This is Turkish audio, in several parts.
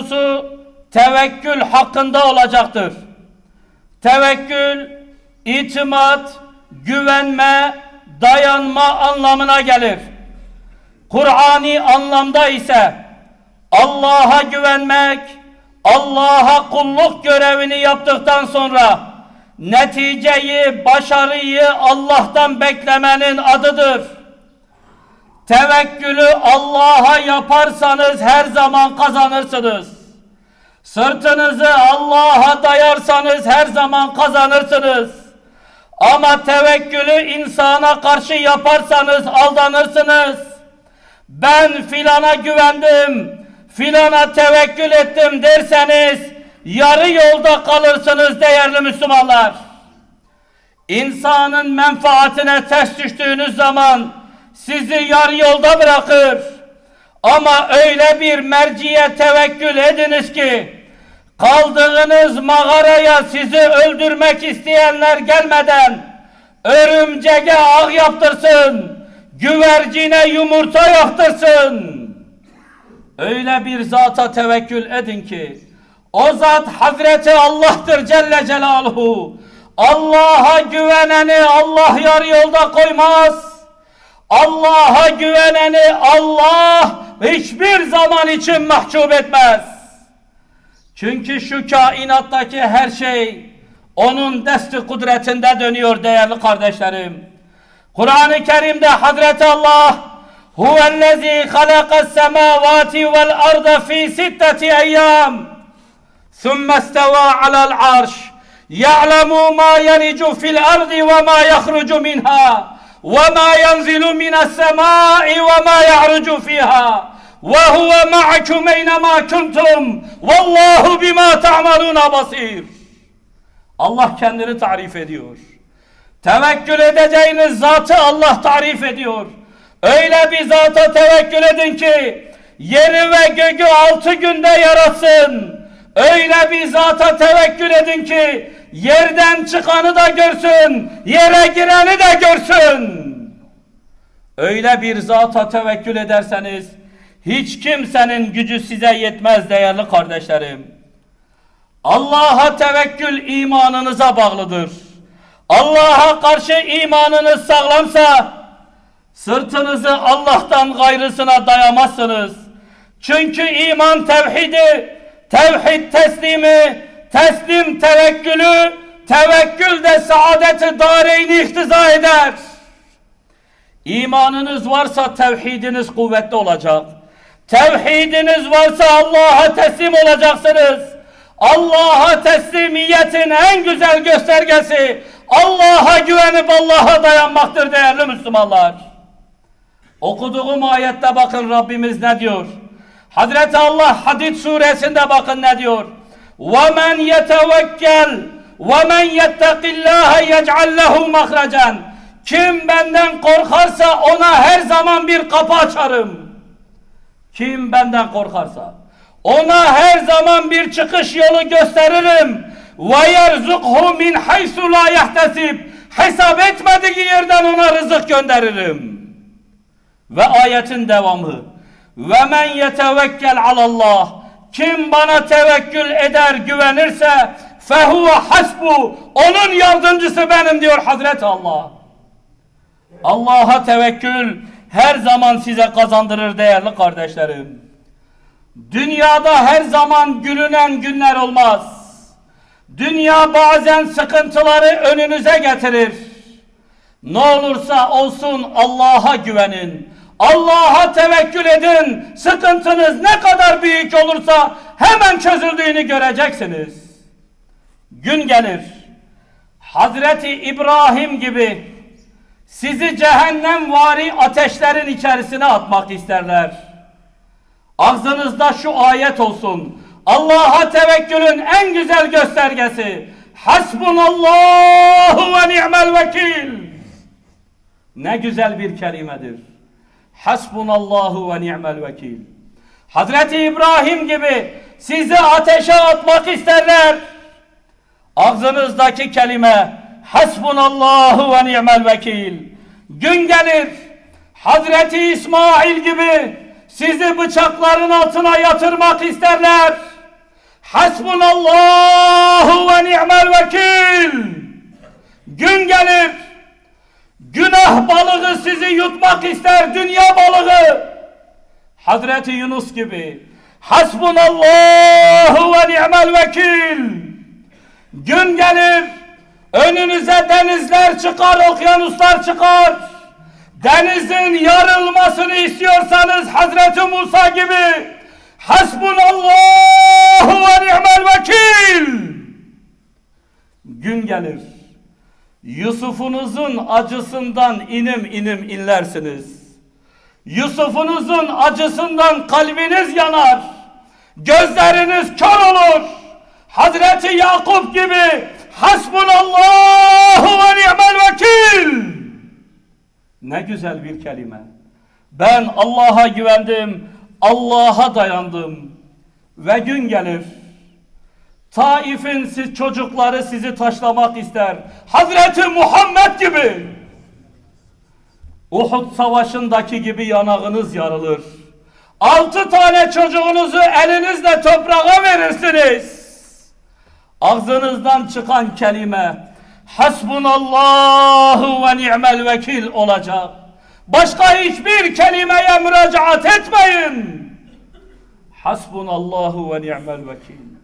mevzusu tevekkül hakkında olacaktır. Tevekkül, itimat, güvenme, dayanma anlamına gelir. Kur'ani anlamda ise Allah'a güvenmek, Allah'a kulluk görevini yaptıktan sonra neticeyi, başarıyı Allah'tan beklemenin adıdır. Tevekkülü Allah'a yaparsanız her zaman kazanırsınız. Sırtınızı Allah'a dayarsanız her zaman kazanırsınız. Ama tevekkülü insana karşı yaparsanız aldanırsınız. Ben filana güvendim, filana tevekkül ettim derseniz yarı yolda kalırsınız değerli Müslümanlar. İnsanın menfaatine ters düştüğünüz zaman sizi yarı yolda bırakır. Ama öyle bir merciye tevekkül ediniz ki kaldığınız mağaraya sizi öldürmek isteyenler gelmeden örümceğe ağ yaptırsın, güvercine yumurta yaptırsın. Öyle bir zata tevekkül edin ki o zat Hazreti Allah'tır Celle Celaluhu. Allah'a güveneni Allah yarı yolda koymaz. Allah'a güveneni Allah hiçbir zaman için mahcup etmez. Çünkü şu kainattaki her şey onun desti kudretinde dönüyor değerli kardeşlerim. Kur'an-ı Kerim'de Hazreti Allah huvellezî halakas semâvâti vel arda fî sitteti eyyâm ثم استوى على العرش يعلم ما يلج في الأرض وما يخرج منها ve ma yenzilu minas semai ve ma ya'rucu fiha ve huve ma'akum eynema kuntum vallahu bima ta'maluna Allah kendini tarif ediyor. Tevekkül edeceğiniz zatı Allah tarif ediyor. Öyle bir zata tevekkül edin ki yeri ve gögü altı günde yaratsın. Öyle bir zata tevekkül edin ki yerden çıkanı da görsün, yere gireni de görsün. Öyle bir zata tevekkül ederseniz hiç kimsenin gücü size yetmez değerli kardeşlerim. Allah'a tevekkül imanınıza bağlıdır. Allah'a karşı imanınız sağlamsa sırtınızı Allah'tan gayrısına dayamazsınız. Çünkü iman tevhidi, tevhid teslimi, teslim tevekkülü, tevekkül de saadeti dareyni iktiza eder. İmanınız varsa tevhidiniz kuvvetli olacak. Tevhidiniz varsa Allah'a teslim olacaksınız. Allah'a teslimiyetin en güzel göstergesi Allah'a güvenip Allah'a dayanmaktır değerli Müslümanlar. Okuduğum ayette bakın Rabbimiz ne diyor? Hazreti Allah Hadid suresinde bakın ne diyor? وَمَنْ يَتَوَكَّلْ وَمَنْ يَتَّقِ اللّٰهَ يَجْعَلْ لَهُ مَخْرَجًا Kim benden korkarsa ona her zaman bir kapı açarım. Kim benden korkarsa ona her zaman bir çıkış yolu gösteririm. وَيَرْزُقْهُ مِنْ حَيْسُ لَا يَحْتَسِبْ Hesap etmediği yerden ona rızık gönderirim. Ve ayetin devamı. Ve men yetevekkel alallah. Kim bana tevekkül eder, güvenirse fehuve hasbu. Onun yardımcısı benim diyor Hazreti Allah. Allah'a tevekkül her zaman size kazandırır değerli kardeşlerim. Dünyada her zaman gülünen günler olmaz. Dünya bazen sıkıntıları önünüze getirir. Ne olursa olsun Allah'a güvenin. Allah'a tevekkül edin. Sıkıntınız ne kadar büyük olursa hemen çözüldüğünü göreceksiniz. Gün gelir. Hazreti İbrahim gibi sizi cehennem vari ateşlerin içerisine atmak isterler. Ağzınızda şu ayet olsun. Allah'a tevekkülün en güzel göstergesi. Hasbunallahu ve ni'mel vekil. Ne güzel bir kelimedir. Hasbunallahu ve ni'mel vekil. Hazreti İbrahim gibi sizi ateşe atmak isterler. Ağzınızdaki kelime Hasbunallahu ve ni'mel vekil. Gün gelir Hazreti İsmail gibi sizi bıçakların altına yatırmak isterler. Hasbunallahu ve ni'mel vekil. Gün gelir. Günah balığı sizi yutmak ister dünya balığı. Hazreti Yunus gibi. Hasbunallahu ve ni'mel vekil. Gün gelir. Önünüze denizler çıkar, okyanuslar çıkar. Denizin yarılmasını istiyorsanız Hazreti Musa gibi Hasbunallahu ve ni'mel vekil. Gün gelir. Yusuf'unuzun acısından inim inim inlersiniz. Yusuf'unuzun acısından kalbiniz yanar. Gözleriniz kör olur. Hazreti Yakup gibi Hasbunallahu ve ni'mel vekil. Ne güzel bir kelime. Ben Allah'a güvendim, Allah'a dayandım. Ve gün gelir. Taif'in siz çocukları sizi taşlamak ister. Hazreti Muhammed gibi. Uhud savaşındaki gibi yanağınız yarılır. Altı tane çocuğunuzu elinizle toprağa verirsiniz. Ağzınızdan çıkan kelime Hasbunallahu ve ni'mel vekil olacak. Başka hiçbir kelimeye müracaat etmeyin. Hasbunallahu ve ni'mel vekil.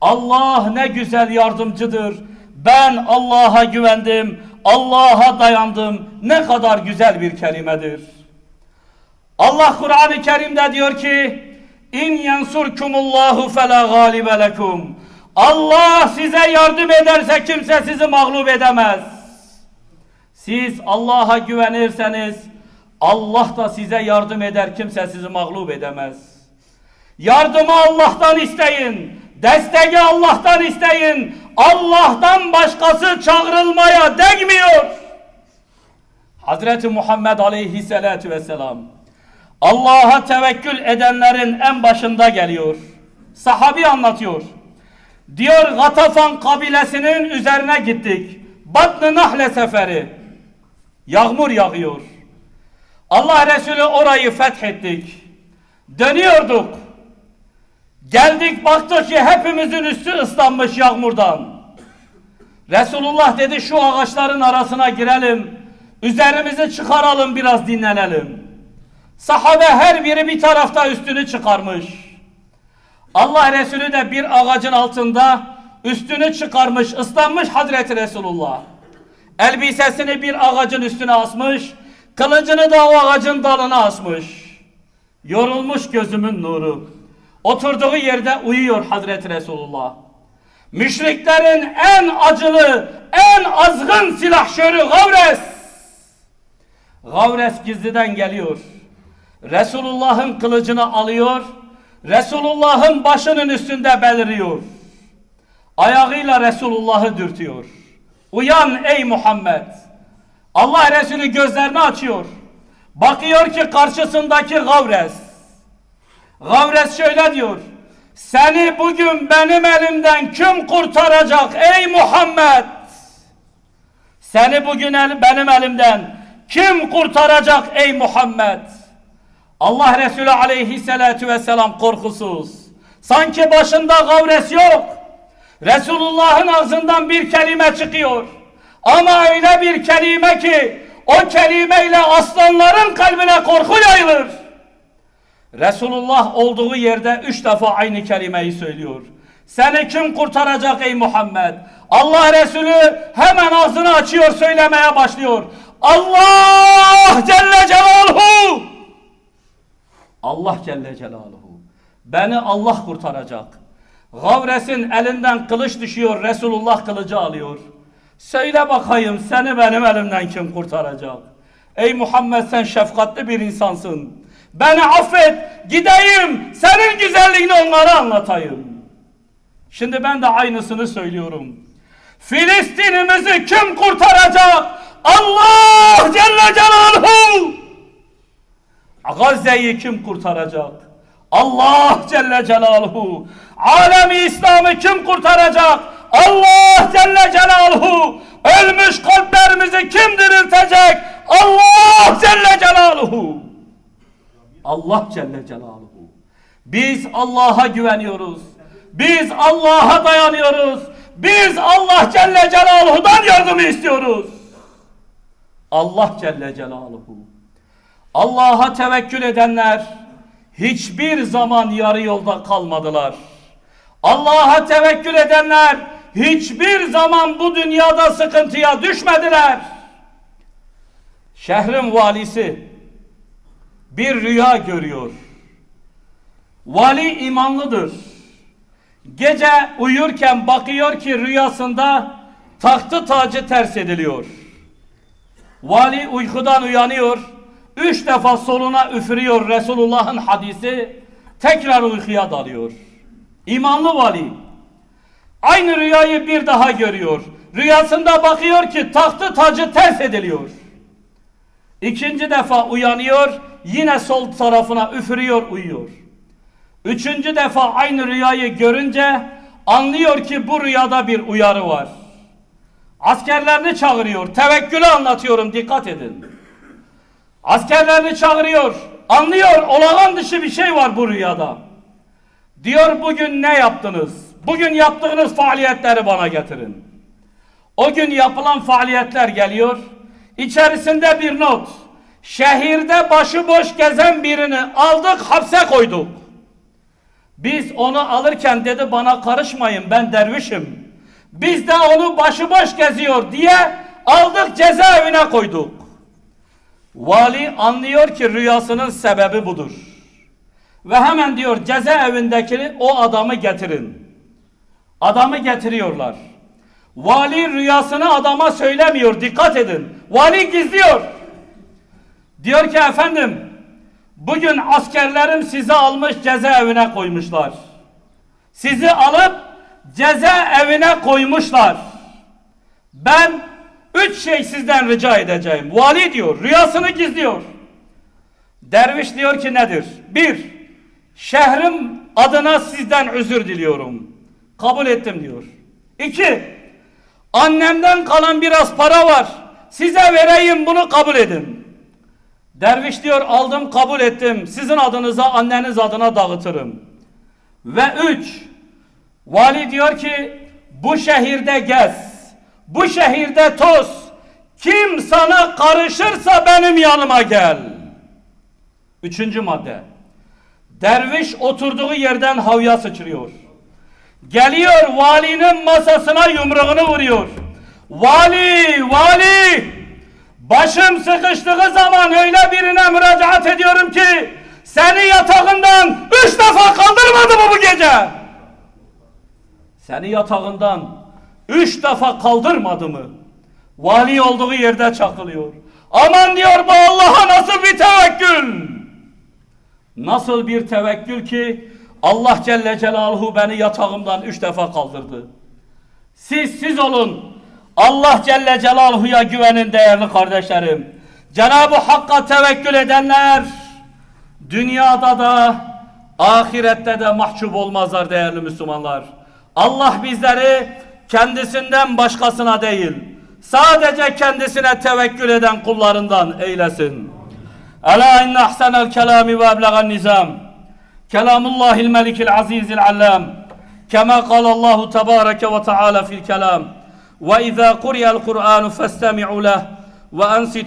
Allah ne güzel yardımcıdır. Ben Allah'a güvendim, Allah'a dayandım. Ne kadar güzel bir kelimedir. Allah Kur'an-ı Kerim'de diyor ki: "İn yensurkumullahu fela galibe lekum." Allah size yardım ederse kimse sizi mağlup edemez. Siz Allah'a güvenirseniz Allah da size yardım eder, kimse sizi mağlup edemez. Yardımı Allah'tan isteyin. Desteği Allah'tan isteyin. Allah'tan başkası çağrılmaya değmiyor. Hazreti Muhammed aleyhisselatu vesselam Allah'a tevekkül edenlerin en başında geliyor. Sahabi anlatıyor. Diyor Gatafan kabilesinin üzerine gittik. Batn-ı Nahle seferi. Yağmur yağıyor. Allah Resulü orayı fethettik. Dönüyorduk. Geldik baktık ki hepimizin üstü ıslanmış yağmurdan. Resulullah dedi şu ağaçların arasına girelim. Üzerimizi çıkaralım biraz dinlenelim. Sahabe her biri bir tarafta üstünü çıkarmış. Allah Resulü de bir ağacın altında üstünü çıkarmış, ıslanmış Hazreti Resulullah. Elbisesini bir ağacın üstüne asmış, kılıcını da o ağacın dalına asmış. Yorulmuş gözümün nuru. Oturduğu yerde uyuyor Hazreti Resulullah. Müşriklerin en acılı, en azgın silahşörü Gavres. Gavres gizliden geliyor. Resulullah'ın kılıcını alıyor. Resulullah'ın başının üstünde beliriyor. Ayağıyla Resulullah'ı dürtüyor. Uyan ey Muhammed. Allah Resulü gözlerini açıyor. Bakıyor ki karşısındaki Gavres. Gavres şöyle diyor. Seni bugün benim elimden kim kurtaracak ey Muhammed? Seni bugün el, benim elimden kim kurtaracak ey Muhammed? Allah Resulü aleyhissalatu vesselam korkusuz. Sanki başında gavres yok. Resulullah'ın ağzından bir kelime çıkıyor. Ama öyle bir kelime ki o kelimeyle aslanların kalbine korku yayılır. Resulullah olduğu yerde üç defa aynı kelimeyi söylüyor. Seni kim kurtaracak ey Muhammed? Allah Resulü hemen ağzını açıyor söylemeye başlıyor. Allah Celle Celaluhu. Allah Celle Celaluhu. Beni Allah kurtaracak. Gavres'in elinden kılıç düşüyor. Resulullah kılıcı alıyor. Söyle bakayım seni benim elimden kim kurtaracak? Ey Muhammed sen şefkatli bir insansın. Beni affet, gideyim, senin güzelliğini onlara anlatayım. Şimdi ben de aynısını söylüyorum. Filistinimizi kim kurtaracak? Allah Celle Celaluhu! Gazze'yi kim kurtaracak? Allah Celle Celaluhu! Alemi İslam'ı kim kurtaracak? Allah Celle Celaluhu! Ölmüş kalplerimizi kim diriltecek? Allah Celle Celaluhu! Allah Celle Celaluhu. Biz Allah'a güveniyoruz. Biz Allah'a dayanıyoruz. Biz Allah Celle Celaluhu'dan yardımı istiyoruz. Allah Celle Celaluhu. Allah'a tevekkül edenler hiçbir zaman yarı yolda kalmadılar. Allah'a tevekkül edenler hiçbir zaman bu dünyada sıkıntıya düşmediler. Şehrin valisi bir rüya görüyor. Vali imanlıdır. Gece uyurken bakıyor ki rüyasında tahtı tacı ters ediliyor. Vali uykudan uyanıyor. Üç defa soluna üfürüyor Resulullah'ın hadisi. Tekrar uykuya dalıyor. İmanlı vali. Aynı rüyayı bir daha görüyor. Rüyasında bakıyor ki tahtı tacı ters ediliyor. İkinci defa uyanıyor. Yine sol tarafına üfürüyor uyuyor. Üçüncü defa aynı rüyayı görünce anlıyor ki bu rüyada bir uyarı var. Askerlerini çağırıyor. Tevekkülü anlatıyorum dikkat edin. Askerlerini çağırıyor. Anlıyor olağan dışı bir şey var bu rüyada. Diyor bugün ne yaptınız? Bugün yaptığınız faaliyetleri bana getirin. O gün yapılan faaliyetler geliyor. İçerisinde bir not. Şehirde başıboş gezen birini aldık hapse koyduk. Biz onu alırken dedi bana karışmayın ben dervişim. Biz de onu başıboş geziyor diye aldık cezaevine koyduk. Vali anlıyor ki rüyasının sebebi budur. Ve hemen diyor cezaevindeki o adamı getirin. Adamı getiriyorlar. Vali rüyasını adama söylemiyor. Dikkat edin. Vali gizliyor. Diyor ki efendim bugün askerlerim sizi almış cezaevine koymuşlar. Sizi alıp cezaevine koymuşlar. Ben üç şey sizden rica edeceğim. Vali diyor rüyasını gizliyor. Derviş diyor ki nedir? Bir, şehrim adına sizden özür diliyorum. Kabul ettim diyor. İki, annemden kalan biraz para var. Size vereyim bunu kabul edin. Derviş diyor aldım kabul ettim. Sizin adınıza anneniz adına dağıtırım. Ve üç, vali diyor ki bu şehirde gez. Bu şehirde toz. Kim sana karışırsa benim yanıma gel. Üçüncü madde. Derviş oturduğu yerden havya sıçrıyor. Geliyor valinin masasına yumruğunu vuruyor. Vali, vali! Başım sıkıştığı zaman öyle birine müracaat ediyorum ki seni yatağından üç defa kaldırmadı mı bu gece? Seni yatağından üç defa kaldırmadı mı? Vali olduğu yerde çakılıyor. Aman diyor bu Allah'a nasıl bir tevekkül? Nasıl bir tevekkül ki Allah Celle Celaluhu beni yatağımdan üç defa kaldırdı. Siz siz olun. Allah Celle Celaluhu'ya güvenin değerli kardeşlerim. Cenab-ı Hakk'a tevekkül edenler dünyada da ahirette de mahcup olmazlar değerli Müslümanlar. Allah bizleri kendisinden başkasına değil sadece kendisine tevekkül eden kullarından eylesin. Ela inne ahsenel kelami ve eblegan nizam. Kelamullahil melikil azizil allam. Kema kalallahu tebareke ve teala fil kelam. وإذا قرئ القرآن فاستمعوا له وأنصتوا